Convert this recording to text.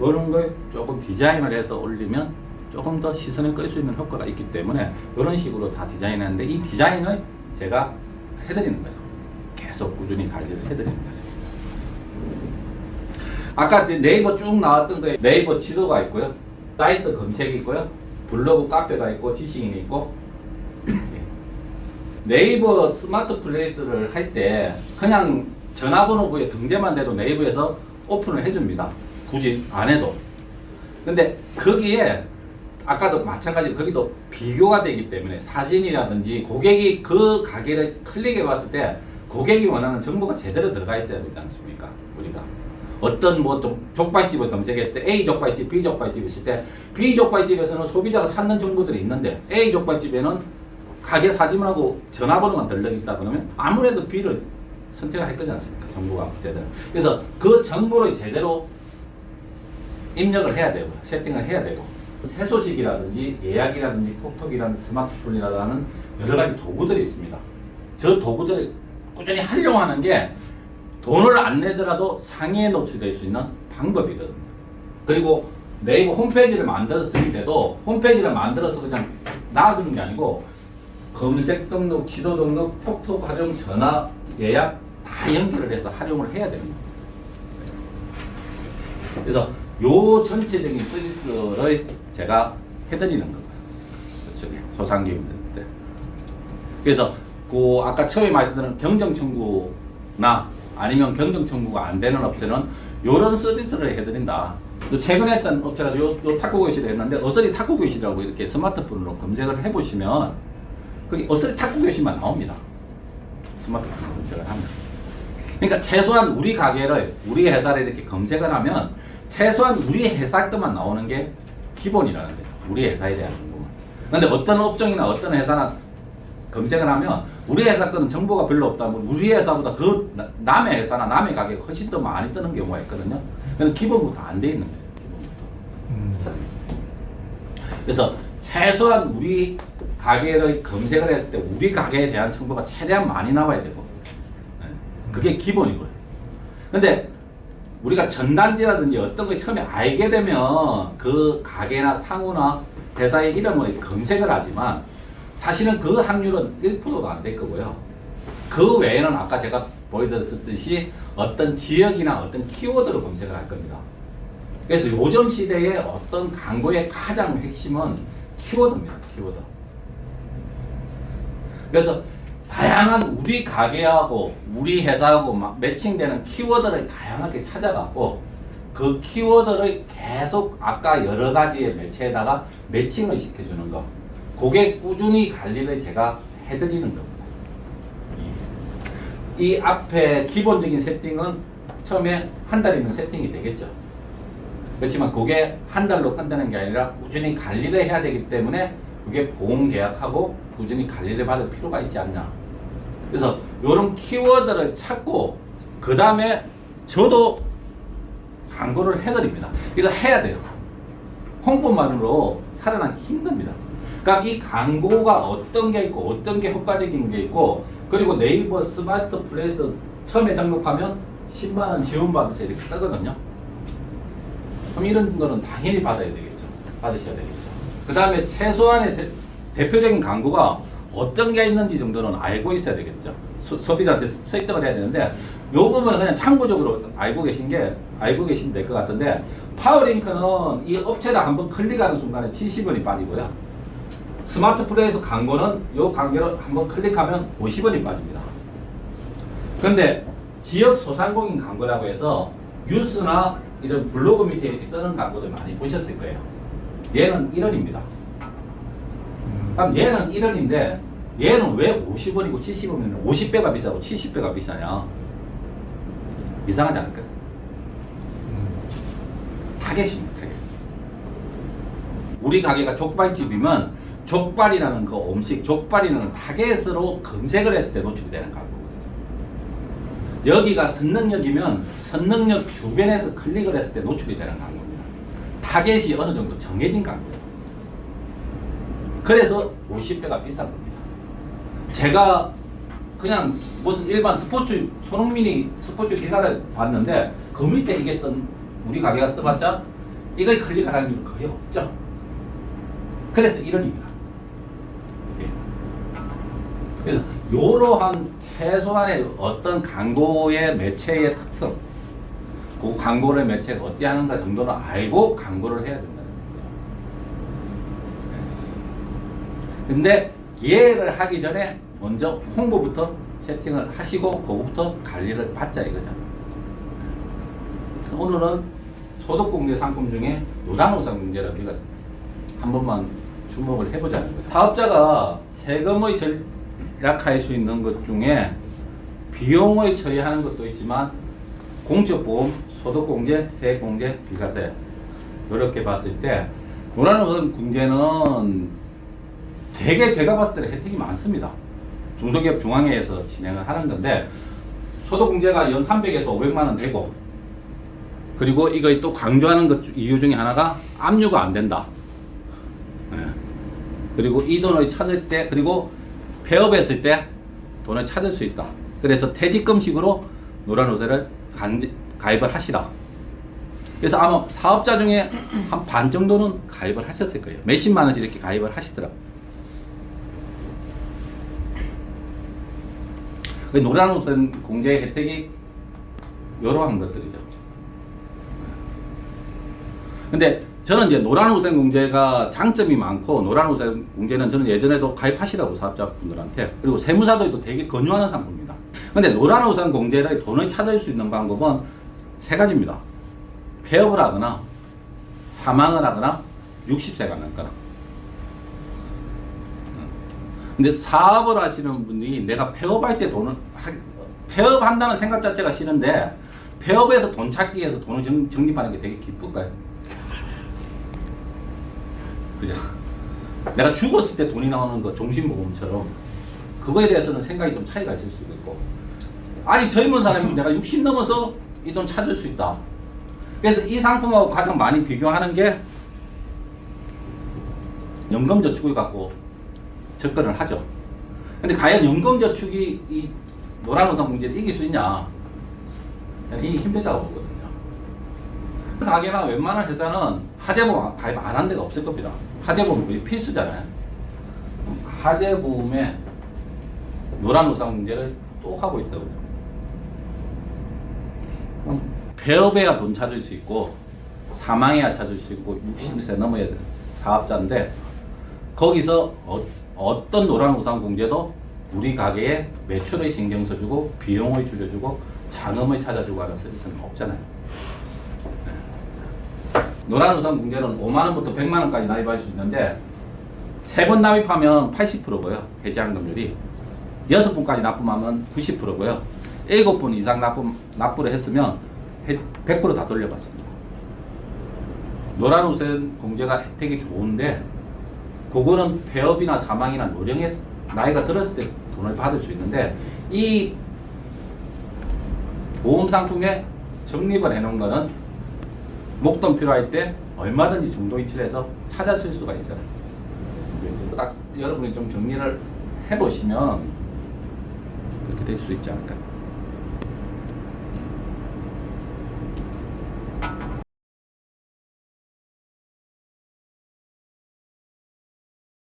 이런 걸 조금 디자인을 해서 올리면 조금 더 시선을 끌 수 있는 효과가 있기 때문에 이런 식으로 다 디자인하는데 이 디자인을 제가 해드리는 거죠. 계속 꾸준히 관리를 해드리는 거죠. 아까 네이버 쭉 나왔던 거에 네이버 지도가 있고요. 사이트 검색이 있고요. 블로그 카페가 있고 지식인이 있고 네이버 스마트 플레이스를 할 때 그냥 전화번호부에 등재만 돼도 네이버에서 오픈을 해줍니다. 굳이 안 해도. 근데 거기에 아까도 마찬가지로 거기도 비교가 되기 때문에 사진이라든지 고객이 그 가게를 클릭해 봤을 때 고객이 원하는 정보가 제대로 들어가 있어야 되지 않습니까? 우리가. 어떤 뭐좀 족발집을 검색할 때 A 족발집, B 족발집 있을 때 B 족발집에서는 소비자가 찾는 정보들이 있는데 A 족발집에는 가게 사진하고 전화번호만 들려 있다 그러면 아무래도 B를 선택할 거지 않습니까? 정보가 업데이트. 그래서 그 정보를 제대로 입력을 해야 되고 세팅을 해야 되고 세소식이라든지 예약이라든지 톡톡이라든지 스마트폰이라는 여러 가지 도구들이 있습니다. 저 도구들을 꾸준히 활용하는 게 돈을 안 내더라도 상위에 노출될 수 있는 방법이거든요. 그리고 네이버 홈페이지를 만들었을 때도 홈페이지를 만들어서 그냥 놔두는 게 아니고 검색 등록, 지도 등록, 톡톡 활용, 전화 예약 다 연결을 해서 활용을 해야 됩니다. 그래서 요 전체적인 서비스를 제가 해드리는 거예요. 그쪽에 소상공인들. 그래서 그 아까 처음에 말씀드린 경정 청구나 아니면 경정 청구가 안 되는 업체는 요런 서비스를 해드린다. 요 최근에 했던 업체라서 요, 요 탁구 교실을 했는데 어서리 탁구 교실이라고 이렇게 스마트폰으로 검색을 해보시면 거기 어서리 탁구 교실만 나옵니다. 스마트폰으로 검색을 하면. 그러니까 최소한 우리 가게를 우리 회사를 이렇게 검색을 하면 최소한 우리 회사 것만 나오는 게 기본이라는 거죠. 우리 회사에 대한 정보. 근데 어떤 업종이나 어떤 회사나 검색을 하면 우리 회사 거는 정보가 별로 없다면 우리 회사보다 그 나- 남의 회사나 남의 가게가 훨씬 더 많이 뜨는 경우가 있거든요. 근데 기본부터 안 돼 있는 거예요. 기본부터. 그래서 최소한 우리 가게를 검색을 했을 때 우리 가게에 대한 정보가 최대한 많이 나와야 되고 네. 그게 기본이고요. 근데 우리가 전단지라든지 어떤 걸 처음에 알게 되면 그 가게나 상호나 회사의 이름을 검색을 하지만 사실은 그 확률은 1%도 안 될 거고요. 그 외에는 아까 제가 보여드렸듯이 어떤 지역이나 어떤 키워드로 검색을 할 겁니다. 그래서 요즘 시대의 어떤 광고의 가장 핵심은 키워드입니다. 키워드. 그래서 다양한 우리 가게하고 우리 회사하고 막 매칭되는 키워드를 다양하게 찾아갖고 그 키워드를 계속 아까 여러 가지의 매체에다가 매칭을 시켜주는 거. 그게 꾸준히 관리를 제가 해드리는 겁니다. 이 앞에 기본적인 세팅은 처음에 한 달이면 세팅이 되겠죠. 그렇지만 그게 한 달로 끝나는 게 아니라 꾸준히 관리를 해야 되기 때문에 그게 보험 계약하고 꾸준히 관리를 받을 필요가 있지 않냐. 그래서 이런 키워드를 찾고 그 다음에 저도 광고를 해드립니다. 이거 해야 돼요. 홍보만으로 살아남기 힘듭니다. 그러니까 이 광고가 어떤 게 있고 어떤 게 효과적인 게 있고 그리고 네이버 스마트 플레이스 처음에 등록하면 10만 원 지원 받으세요 이렇게 뜨거든요. 그럼 이런 거는 당연히 받아야 되겠죠. 받으셔야 되겠죠. 그 다음에 최소한의 대, 대표적인 광고가 어떤 게 있는지 정도는 알고 있어야 되겠죠. 소, 소비자한테 설득을 해야 되는데 요 부분은 그냥 참고적으로 알고 계신 게 알고 계시면 될 것 같은데 파워링크는 이 업체를 한번 클릭하는 순간에 70원이 빠지고요. 스마트 플레이에서 광고는 요 광고를 한번 클릭하면 50원이 빠집니다. 그런데 지역 소상공인 광고라고 해서 뉴스나 이런 블로그 밑에 이렇게 뜨는 광고들 많이 보셨을 거예요. 얘는 1원입니다. 그럼 얘는 1원인데 얘는 왜 50원이고 70원이면 50배가 비싸고 70배가 비싸냐? 이상하지 않을까요? 타겟입니다, 타겟. 우리 가게가 족발집이면 족발이라는 그 음식, 족발이라는 타겟으로 검색을 했을 때 노출이 되는 광고거든요. 여기가 선능력이면 선능력 주변에서 클릭을 했을 때 노출이 되는 광고입니다. 타겟이 어느 정도 정해진 광고예요. 그래서 50배가 비싼 겁니다. 제가 그냥 무슨 일반 스포츠 손흥민이 스포츠 기사를 봤는데 그 밑에 떤 우리 가게가 떠봤자 이거에 클릭하는 일은 거의 없죠. 그래서 이런입니다. 예. 그래서 이러한 최소한의 어떤 광고의 매체의 특성, 그 광고의 매체가 어떻게 하는가 정도는 알고 광고를 해야 된다는 거죠. 예. 근데 예를 하기 전에 먼저 홍보부터 세팅을 하시고 그거부터 관리를 받자 이거죠. 예. 오늘은 소득공제 상품 중에 노란우상공제를 우리가 한 번만 주목을 해보자는 거죠. 사업자가 세금의 절약할 수 있는 것 중에 비용을 처리하는 것도 있지만 공적보험, 소득공제, 세공제, 비과세 이렇게 봤을 때 노란우상공제는 되게 제가 봤을 때 혜택이 많습니다. 중소기업 중앙회에서 진행을 하는 건데 소득공제가 연 300에서 500만 원 되고 그리고 이거 또 강조하는 것 중- 이유 중에 하나가 압류가 안 된다. 예. 그리고 이 돈을 찾을 때 그리고 폐업했을 때 돈을 찾을 수 있다. 그래서 퇴직금식으로 노란 우세를 간- 가입을 하시라. 그래서 아마 사업자 중에 한 반 정도는 가입을 하셨을 거예요. 몇십만 원씩 이렇게 가입을 하시더라고요. 노란 우선 공제 혜택이 이러한 것들이죠. 근데 저는 이제 노란 우선 공제가 장점이 많고 노란 우선 공제는 저는 예전에도 가입하시라고 사업자분들한테 그리고 세무사들도 되게 권유하는 상품입니다. 근데 노란 우선 공제를 돈을 찾을 수 있는 방법은 세 가지입니다. 폐업을 하거나 사망을 하거나 60세가 넘거나. 근데 사업을 하시는 분이 내가 폐업할 때 돈을 하, 폐업한다는 생각 자체가 싫은데 폐업해서 돈 찾기 위해서 돈을 정, 적립하는 게 되게 기쁠까요? 그죠? 내가 죽었을 때 돈이 나오는 거 종신보험처럼 그거에 대해서는 생각이 좀 차이가 있을 수도 있고 아직 젊은 사람이 내가 60 넘어서 이 돈 찾을 수 있다. 그래서 이 상품하고 가장 많이 비교하는 게 연금저축을 갖고 접근을 하죠. 근데 과연 연금저축이 이 노란우산 문제를 이길 수 있냐? 이기 힘들다고 보거든요. 가게나 웬만한 회사는 하재보험 가입 안 한 데가 없을 겁니다. 하재보험 거의 필수잖아요. 하재보험에 노란우산 문제를 또 하고 있더군요. 폐업해야 돈 찾을 수 있고 사망해야 찾을 수 있고 60세 넘어야 사업자인데 거기서 어, 어떤 노란 우산 공제도 우리 가게에 매출의 신경 써주고 비용을 줄여주고 자금을 찾아주고 하는 서비스는 없잖아요. 네. 노란 우산 공제는 5만 원부터 100만 원까지 납입할 수 있는데 세 번 납입하면 80%고요. 해지 환급률이 여섯 번까지 납품하면 90%고요. 일곱 번 이상 납품 납부를 했으면 100%다 돌려받습니다. 노란 우선 공제가 혜택이 좋은데 그거는 폐업이나 사망이나 노령의 나이가 들었을 때 돈을 받을 수 있는데 이 보험 상품에 적립을 해놓은 거는 목돈 필요할 때 얼마든지 중도 인출해서 찾아쓸 수가 있잖아요. 딱 여러분이 좀 정리를 해보시면 그렇게 될 수 있지 않을까.